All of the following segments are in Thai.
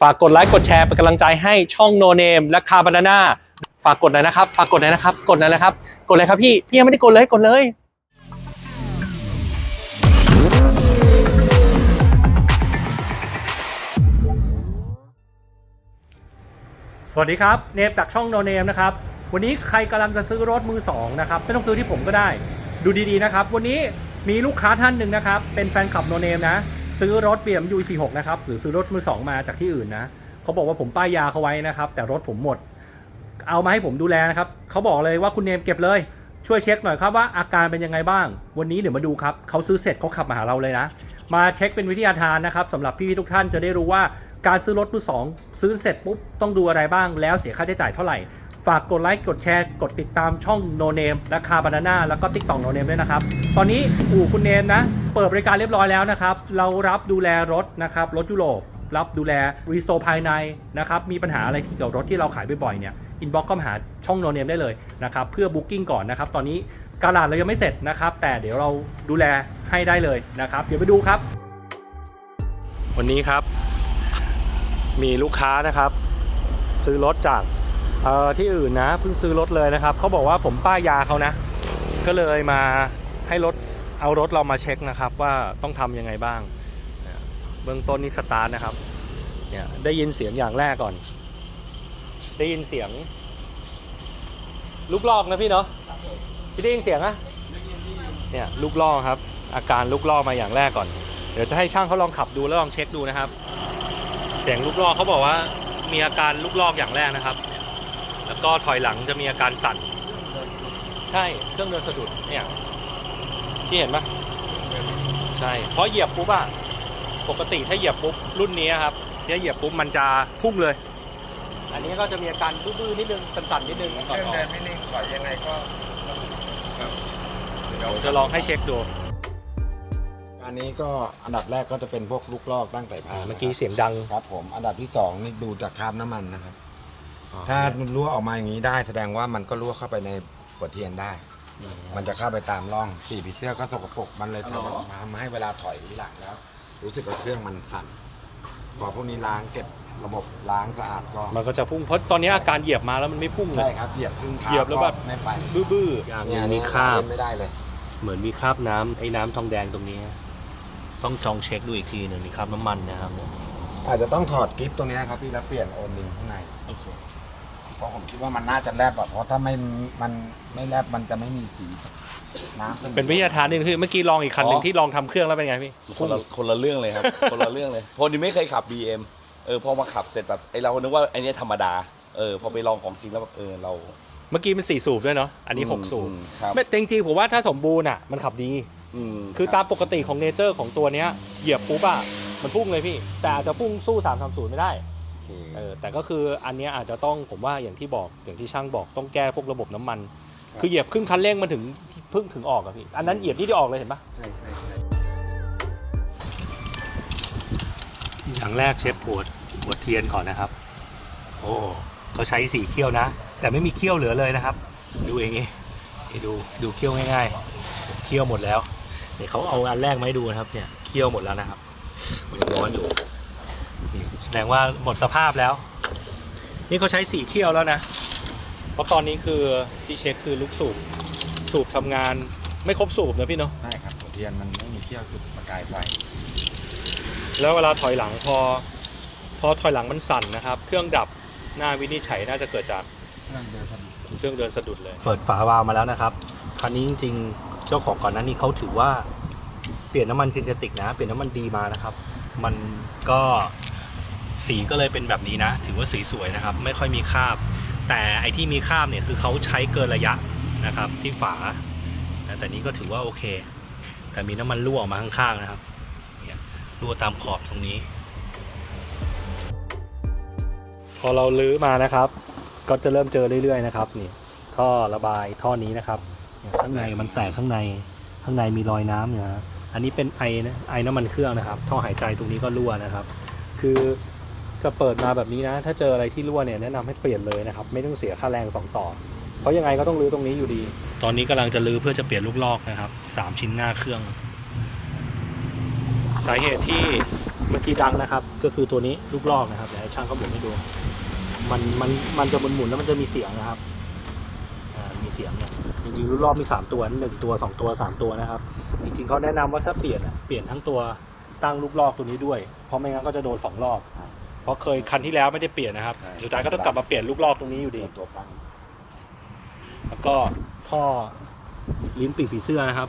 ฝากกดไลค์กดแชร์เป็นกำลังใจให้ช่องโนเนมและคาบานาน่าฝากกดหน่อยนะครับ ฝากกดหน่อยนะครับ กดหน่อยนะครับ กดเลยครับพี่ พี่ยังไม่ได้กดเลยกดเลยสวัสดีครับ เนมจากช่องโนเนมนะครับ วันนี้ใครกำลังจะซื้อรถมือสองนะครับ ไม่ต้องซื้อที่ผมก็ได้ ดูดีๆนะครับ วันนี้มีลูกค้าท่านหนึ่งนะครับ เป็นแฟนคลับโนเนมนะ ซื้อรถ BMW C6 นะครับหรือซื้อรถมือสองมาจากที่อื่นนะเขาบอกว่าผมป้ายยาเขาไว้นะครับ แต่รถผมหมด เอามาให้ผมดูแลนะครับเขาบอกเลยว่าคุณเนมเก็บเลย ช่วยเช็คหน่อยครับว่าอาการเป็นยังไงบ้าง วันนี้เดี๋ยวมาดูครับเขาซื้อเสร็จเขาขับมาหาเราเลยนะ มาเช็คเป็นวิทยาทานนะครับสำหรับพี่ๆทุกท่านจะได้รู้ว่าการซื้อรถมือสองซื้อเสร็จปุ๊บต้องดูอะไรบ้างแล้วเสียค่าใช้จ่ายเท่าไหร่ ฝากกดไลค์กดแชร์ กดติดตามช่อง No Name และคาบานาน่าแล้วก็ติ๊กต็อก No Name ด้วยนะครับ ตอนนี้อู่คุณเนมนะ เปิดบริการเรียบร้อยแล้วนะครับ เรารับดูแลรถนะครับ รถยุโรป รับดูแลรีโซภายในนะครับ มีปัญหาอะไรที่เกี่ยวกับรถที่เราขายบ่อยๆเนี่ยอินบ็อกก็มาหาช่อง No Name ได้เลยนะครับ เพื่อบุ๊กิ้งก่อนนะครับ ตอนนี้การลาดเรายังไม่เสร็จนะครับ แต่เดี๋ยวเราดูแลให้ได้เลยนะครับ เดี๋ยวไปดูครับ วันนี้ครับ มีลูกค้านะครับ ซื้อรถจาก เอ่อที่อื่นนะเพิ่งซื้อรถเลยนะครับเขาบอกว่าผมป้ายยาเขานะ ก็เลยมาให้รถเอารถเรามาเช็คนะครับ ว่าต้องทำยังไงบ้าง เบื้องต้นนี่สตาร์ทนะครับเนี่ยได้ยินเสียงอย่างแรกก่อน ได้ยินเสียง ลูกลอกนะพี่เนาะพี่ได้ยินเสียงอะเนี่ยลูกลอกครับ อาการลูกลอกมาอย่างแรกก่อน เดี๋ยวจะให้ช่างเขาลองขับดูแล้วลองเช็คดูนะครับ เสียงลูกลอกเขาบอกว่ามีอาการลูกลอกอย่างแรกนะครับ แล้วก็ถอยหลังจะมีอาการสั่น ใช่เครื่องเดินสะดุดเนี่ย ที่เห็นปะใช่เพราะเหยียบปุ๊บอะปกติถ้าเหยียบปุ๊บรุ่นนี้ครับถ้าเหยียบปุ๊บมันจะพุ่งเลย อันนี้ก็จะมีอาการบื้อๆนิดนึงสั่นๆนิดนึงเคก่อนรื่องออเดิกนไม่นิ่งถอยยังไงก็เดี๋ยวจะลองให้เช็คดูอันนี้ก็อันดับแรกก็จะเป็นพวกลูกลอกตั้งแต่พาเมื่อกี้เสียงดังครับผมอันดับที่สองนี่ดูจากคราบน้ำมันนะครับ ถ้ามันรั่วออกมาอย่างนี้ได้ แสดงว่ามันก็รั่วเข้าไปในหัวเทียนได้ มันจะเข้าไปตามร่องปีผีเสื้อก็สกปรกมันเลยทำทำให้เวลาถอยหลังแล้ว รู้สึกว่าเครื่องมันสั่นพอพวกนี้ล้างเก็บระบบล้างสะอาดก็มันก็จะพุ่งเพราะตอนนี้อาการเหยียบมาแล้วมันไม่พุ่งเลใช่ย ครับเหยียบครึ่งเท้าเหยียบแล้วแบบ ก็ไม่ไปบื้อๆอย่างเนี่ยนี้มีคราบ เล่นไม่ได้เลย เหมือนมีคราบน้ำไอ้น้ำทองแดงตรงนี้ ต้องจองเช็คดูอีกทีหนึ่งมีคราบน้ำมันนะครับอาจจะต้องถอดกิฟต์ตรงนี้ครับพี่แล้วเปลี่ยนโอลิงข้างในเพราะผมคิดว่ามันน่าจะแลบอะเพราะถ้าไม่มันไม่แลบมันจะไม่มีสีน้ำสนิทเป็นวิทยาทานหนึ่งคือเมื่อกี้ลองอีกคันหนึ่งอ๋อที่ลองทำเครื่องแล้วเป็นไงพี่ คนละคนละเรื่องเลยครับ คนละเรื่องเลยพอดีไม่เคยขับ BM เออพอมาขับเสร็จแบบไอเรานึกว่าไอเนี้ยธรรมดาเออพอไปลองของจริงแล้วแบบเออเราเมื่อกี้มันสี่สูบด้วยเนาะอันนี้หกสูบอืมครับไม่จริงๆผมว่าถ้าสมบูรณ์อะมันขับดีอืมคือตามปกติของเนเจอร์ของตัวเนี้ยเหยียบปุ๊บอะมันพุ่งเลยพี่ แต่อาจจะพุ่งสู้3ามสามศูนย์ไม่ได้โอ เคเออแต่ก็คืออันเนี้ยอาจจะต้องผมว่าอย่างที่บอกอย่างที่ช่างบอกต้องแก้พวกระบบน้ำมันคือเหยียบครึ่งคันเร่งมันถึงเพิ่งถึงออกอะพี่อันนั้นเหยียบนี่ที่ออกเลยเห็นปะใช่ใช่ใช่อย่างแรกเช็คปวดปวดเทียนก่อนนะครับ โอ้เขาใช้สีเขี้ยวนะ แต่ไม่มีเขี้ยวเหลือเลยนะครับ ดูเองนี่นี่ดูดูเขี้ยวง่ายๆ เขี้ยวหมดแล้วเดี๋ยวเขาเอาอันแรกมาให้ดูนะครับเนี่ยเขี้ยวหมดแล้วนะครับมันยังร้อนอยู่นี่ แสดงว่าหมดสภาพแล้ว นี่เขาใช้สีเขี้ยวแล้วนะ เพราะตอนนี้คือที่เช็คคือลูกสูบสูบทำงานไม่ครบสูบนะพี่เนาะใช่ครับหัวเทียนมันไม่มีเขี้ยวจุดประกายไฟ แล้วเวลาถอยหลังพอ พอถอยหลังมันสั่นนะครับ เครื่องดับหน้าวินิจฉัยน่าจะเกิดจากเครื่องเดินสะดวกเครื่องเดินสะดุดเลย เปิดฝาวาล์วมาแล้วนะครับ คันนี้จริงๆ เจ้าของก่อนหนั้นนี่เขาถือว่า เปลี่ยนน้ำมันซินเทติกนะ เปลี่ยนน้ำมันดีมานะครับ มันก็ สีก็เลยเป็นแบบนี้นะ ถือว่าสีสวยนะครับ ไม่ค่อยมีคราบ แต่ไอที่มีคราบเนี่ยคือเขาใช้เกินระยะนะครับที่ฝา แต่นี้ก็ถือว่าโอเค แต่มีน้ำมันรั่วออกมาข้างๆนะครับเนี่ยรั่วตามขอบตรงนี้ พอเราลื้อมานะครับ ก็จะเริ่มเจอเรื่อยๆนะครับนี่ท่อระบายท่อนี้นะครับข้างในมันแตกข้างในข้างในมีรอยน้ำเนี่ยฮะอันนี้เป็นไอนะไอน้ำมันเครื่องนะครับ ท่อหายใจตรงนี้ก็รั่วนะครับ คือ จะเปิดมาแบบนี้นะ ถ้าเจออะไรที่รั่วเนี่ยแนะนำให้เปลี่ยนเลยนะครับ ไม่ต้องเสียค่าแรงสองต่อ เพราะยังไงก็ต้องรื้อตรงนี้อยู่ดี ตอนนี้กำลังจะรื้อเพื่อจะเปลี่ยนลูกลอกนะครับสามชิ้นหน้าเครื่อง สาเหตุที่เมื่อกี้ดังนะครับ ก็คือตัวนี้ลูกลอกนะครับเดี๋ยวให้ช่างเขาหมุนให้ดู มันมันมันจะหมุนหมุนแล้วมันจะมีเสียงนะครับมีเสียงเนี่ยจริงๆลูกลอกมีสามตัวหนึ่งตัวสองตัวสามตัวนะครับจริงๆเขาแนะนำว่าถ้าเปลี่ยนเปลี่ยนทั้งตัวตั้งลูกลอกตัวนี้ด้วย เพราะไม่งั้นก็จะโดนสองรอบ ราะเคยคันที่แล้วไม่ได้เปลี่ยนนะครับ ใช่ สุดท้ายก็ต้องกลับมาเปลี่ยนลูกลอกตรงนี้อยู่ดี ตัวตั้งแล้วก็ท่อลิ้นปีกผีเสื้อนะครับ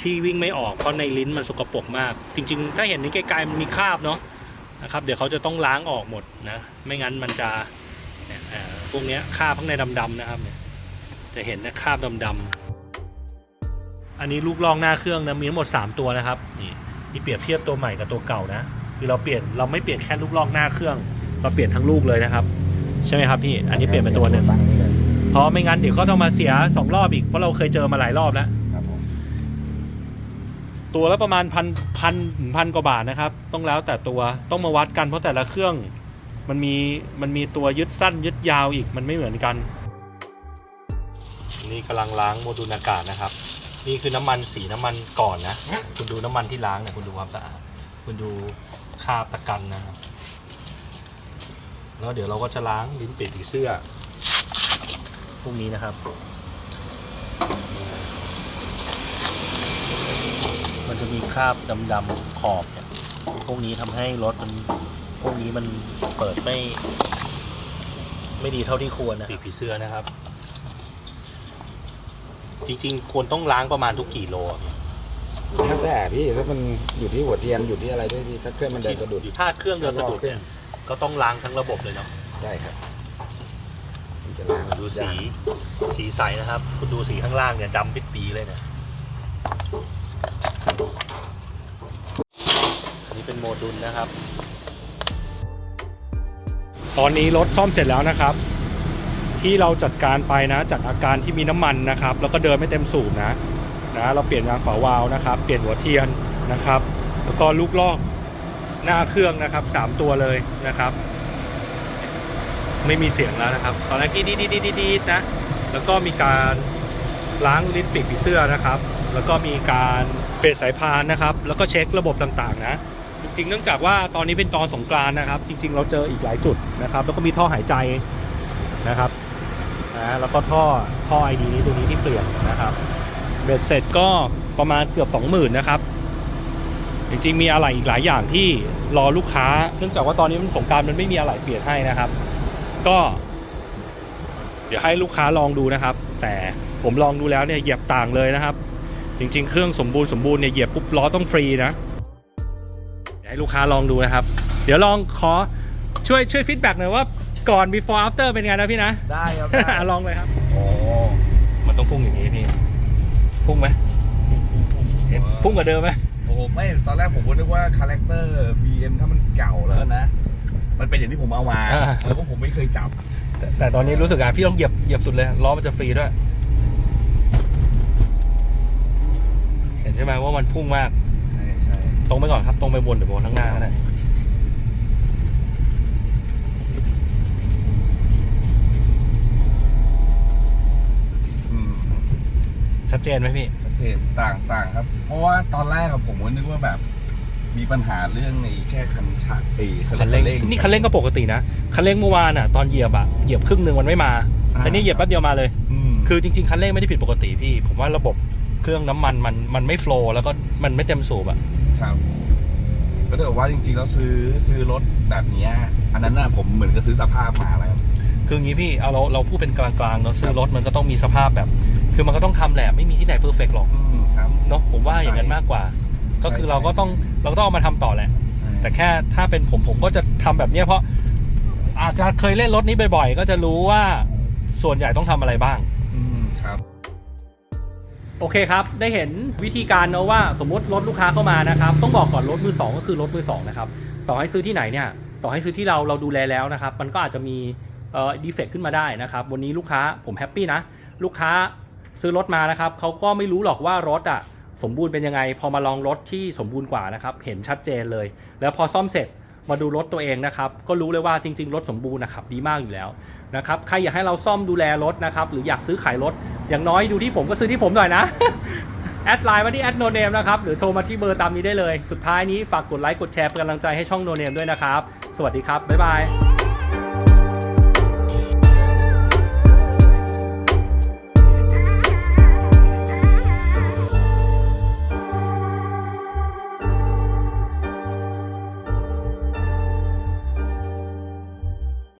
ที่วิ่งไม่ออกเพราะในลิ้นมันสกปรกมาก จริง ๆ ถ้าเห็นในไกลๆมันมีคราบเนาะนะครับเดี๋ยวเขาจะต้องล้างออกหมดนะ ไม่งั้นมันจะเนี่ยเอ่อพวกเนี้ยคราบข้างในดำๆนะครับเนี่ยจะเห็นนะคราบดำๆอันนี้ลูกลองหน้าเครื่องนะมีทั้งหมด 3 ตัวนะครับนี่ที่เปรียบเทียบตัวใหม่กับตัวเก่านะ คือเราเปลี่ยนเราไม่เปลี่ยนแค่ลูกลอกหน้าเครื่อง เราเปลี่ยนทั้งลูกเลยนะครับ ใช่ไหมครับพี่อันนี้เปลี่ยนเป็นตัวหนึ่งตั้งนี่เลยเพราะไม่งั้นเดี๋ยวก็ต้องมาเสียสองรอบอีกเพราะเราเคยเจอมาหลายรอบแล้วครับผมตัวละประมาณพันพันถึงพันกว่าบาทนะครับ ต้องแล้วแต่ตัวต้องมาวัดกันเพราะแต่ละเครื่อง มันมีมันมีตัวยึดสั้นยึดยาวอีกมันไม่เหมือนกัน นี่กำลังล้างโมดูลอากาศนะครับ นี่คือน้ำมันสีน้ำมันก่อนนะ คุณดูน้ำมันที่ล้างเนี่ยคุณดูความสะอาดคุณดู คราบตะกันนะครับ แล้วเดี๋ยวเราก็จะล้างลิ้นปีกผีเสื้อ พวกนี้นะครับ มันจะมีคราบดำๆขอบเนี่ยพวกนี้ทำให้รถมันพวกนี้มันเปิดไม่ ไม่ดีเท่าที่ควรนะปีกผีเสื้อนะครับ จริงๆ ควรต้องล้างประมาณทุกกี่โลอะพี่ แล้วแต่พี่ถ้ามันอยู่ที่หัวเทียนอยู่ที่อะไรด้วยพี่ถ้าเครื่องมันเดินสะดุดอยู่ถ้าเครื่องเดินสะดุดเนี่ยก็ต้องล้างทั้งระบบเลยเนาะใช่ครับมันจะล้างดูสีสีใสนะครับ คุณดูสีข้างล่างเนี่ยดำปิดปีเลยเนี่ยอันนี้เป็นโมดูลนะครับ ตอนนี้รถซ่อมเสร็จแล้วนะครับ ที่เราจัดการไปนะจากอาการที่มีน้ำมันนะครับ แล้วก็เดินไม่เต็มสูบนะ นะเราเปลี่ยนยางฝาวาล์วนะครับ เปลี่ยนหัวเทียนนะครับ แล้วก็ลูกลอกหน้าเครื่องนะครับสามตัวเลยนะครับ ไม่มีเสียงแล้วนะครับ ตอนแรกดีดีดีดีดีนะ แล้วก็มีการล้างลิ้นปีกผีเสื้อนะครับ แล้วก็มีการเปลี่ยนสายพานนะครับ แล้วก็เช็คระบบต่างๆ นะจริงๆเนื่องจากว่าตอนนี้เป็นตอนสงกรานต์นะครับ จริง ๆ เราเจออีกหลายจุดนะครับ แล้วก็มีท่อหายใจนะครับนะแล้วก็ท่อท่อไอดีนี้ตัวนี้ที่เปลี่ยนนะครับ บ็ดเสร็จก็ประมาณเกือบ 20,000นะครับ จริงๆมีอะไรอีกหลายอย่างที่รอลูกค้า เนื่องจากว่าตอนนี้มันสงกรารมันไม่มีอะไรเปลี่ยนให้นะครับ ก็ เดี๋ยวให้ลูกค้าลองดูนะครับ แต่ผมลองดูแล้วเนี่ยเหยียบต่างเลยนะครับ จริง ๆ เครื่องสมบูรณ์สมบูรณ์เนี่ยเหยียบปุ๊บล้อต้องฟรีนะเดี๋ยวให้ลูกค้าลองดูนะครับ เดี๋ยวลองขอช่วยช่วยฟีดแบ็กหน่อยว่าก่อน before after เป็นไงนะพี่นะ ได้ครับ ลองเลยครับ โอ้ มันต้องพุ่งอย่างนี้พี่ พุ่งไหมเห็นพุ่งกว่าเดิมไหมโอ้ไม่ตอนแรกผมก็นึกว่าคาแรคเตอร์ BM ถ้ามันเก่าแล้วนะ มันเป็นอย่างที่ผมเอามาอ่า แล้วก็ผมไม่เคยจับแต่แต่ตอนนี้รู้สึกอะพี่ต้องเหยียบเหยียบสุดเลยล้อมันจะฟรีด้วย เห็นใช่ไหมว่ามันพุ่งมาก ใช่ใช่ตรงไปก่อนครับ ตรงไปบนเดี๋ยวบนข้างหน้าก็ได้ อืม ชัดเจนไหมพี่ ชัดเจนต่างต่างครับ เพราะว่าตอนแรกอะผมก็นึกว่าแบบ มีปัญหาเรื่องไอ้แค่คันชักไอ้คันเร่งนี่คันเร่งก็ปกตินะคันเร่งเมื่อวานอะตอนเหยียบอะเหยียบครึ่งหนึ่งมันไม่มา แต่นี่เหยียบแป๊บเดียวมาเลยอืมคือจริง ๆ คันเร่งไม่ได้ผิดปกติพี่ ผมว่าระบบเครื่องน้ำมันมันมันไม่โฟล์แล้วก็มันไม่เต็มสูบอะครับก็ถือว่าจริงๆแล้วซื้อซื้อรถแบบเนี้ยอันนั้นน่ะผมเหมือนกับซื้อสภาพมาแล้วคืออย่างนี้พี่เอาเราเราพูดเป็นกลางๆเนาะซื้อรถมันก็ต้องมีสภาพแบบ คือมันก็ต้องทำแหละไม่มีที่ไหนเพอร์เฟกหรอกอืมครับเนาะผมว่าอย่างนั้นมากกว่า ก็คือเราก็ต้องเราก็ต้องเอามาทำต่อแหละใช่แต่แค่ถ้าเป็นผมผมก็จะทำแบบเนี้ยเพราะอาจจะเคยเล่นรถนี้บ่อยๆ ก็จะรู้ว่าส่วนใหญ่ต้องทำอะไรบ้างอืมครับ โอเคครับ ได้เห็นวิธีการเนอะว่าสมมติรถลูกค้าเข้ามานะครับ ต้องบอกก่อนรถมือสองก็คือรถมือสองนะครับ ต่อให้ซื้อที่ไหนเนี่ย ต่อให้ซื้อที่เราเราดูแลแล้วนะครับ มันก็อาจจะมีเอ่อดีเฟกขึ้นมาได้นะครับ วันนี้ลูกค้าผมแฮปปี้นะ ลูกค้า ซื้อรถมานะครับเขาก็ไม่รู้หรอกว่ารถอะสมบูรณ์เป็นยังไง พอมาลองรถที่สมบูรณ์กว่านะครับ เห็นชัดเจนเลย แล้วพอซ่อมเสร็จมาดูรถตัวเองนะครับ ก็รู้เลยว่าจริง ๆ รถสมบูรณ์นะครับดีมากอยู่แล้วนะครับใครอยากให้เราซ่อมดูแลรถนะครับ หรืออยากซื้อขายรถ อย่างน้อยดูที่ผมก็ซื้อที่ผมหน่อยนะแอดไลน์มาที่แอดโนเนมนะครับ หรือโทรมาที่เบอร์ตามนี้ได้เลย สุดท้ายนี้ฝากกดไลค์กดแชร์เป็นกำลังใจให้ช่องโนเนมด้วยนะครับ สวัสดีครับ บ๊ายบาย